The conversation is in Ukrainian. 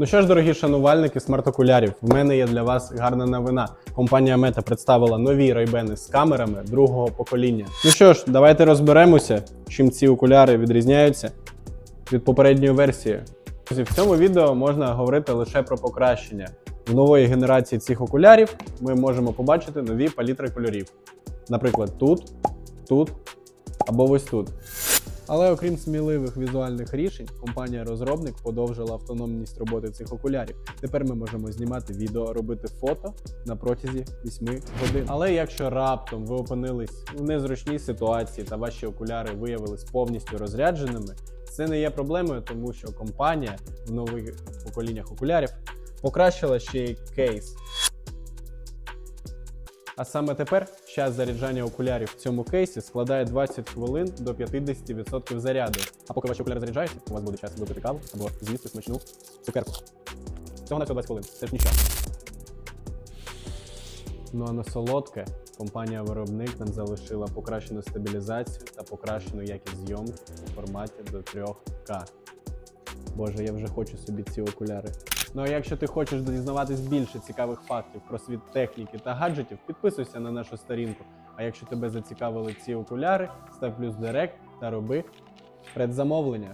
Ну що ж, дорогі шанувальники смарт-окулярів, в мене є для вас гарна новина. Компанія Meta представила нові райбени з камерами другого покоління. Ну що ж, давайте розберемося, чим ці окуляри відрізняються від попередньої версії. В цьому відео можна говорити лише про покращення. В нової генерації цих окулярів ми можемо побачити нові палітри кольорів. Наприклад, тут, тут або ось тут. Але окрім сміливих візуальних рішень, компанія-розробник подовжила автономність роботи цих окулярів. Тепер ми можемо знімати відео, робити фото на протязі 8 годин. Але якщо раптом ви опинились у незручній ситуації та ваші окуляри виявились повністю розрядженими, це не є проблемою, тому що компанія в нових поколіннях окулярів покращила ще й кейс. А саме тепер час заряджання окулярів в цьому кейсі складає 20 хвилин до 50% заряду. А поки ваші окуляри заряджаються, у вас буде час випити каву або з'їсти смачну цукерку. Всього на всього 20 хвилин. Це ж нічого. Ну а на солодке компанія-виробник нам залишила покращену стабілізацію та покращену якість зйомки у форматі до 3К. Боже, я вже хочу собі ці окуляри. Ну а якщо ти хочеш дізнаватись більше цікавих фактів про світ техніки та гаджетів, підписуйся на нашу сторінку. А якщо тебе зацікавили ці окуляри, став плюс директ та роби предзамовлення.